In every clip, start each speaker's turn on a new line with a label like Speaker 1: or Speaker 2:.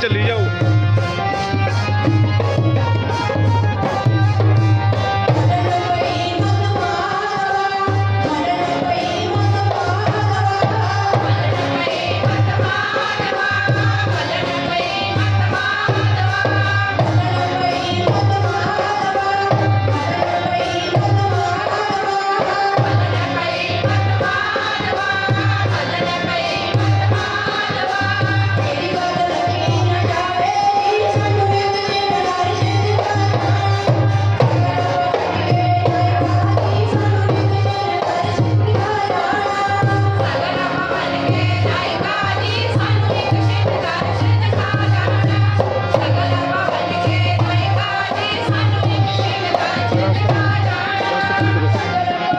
Speaker 1: ਚੱਲੀ ਜਾਓ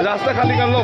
Speaker 2: রাস্তা খালি করল।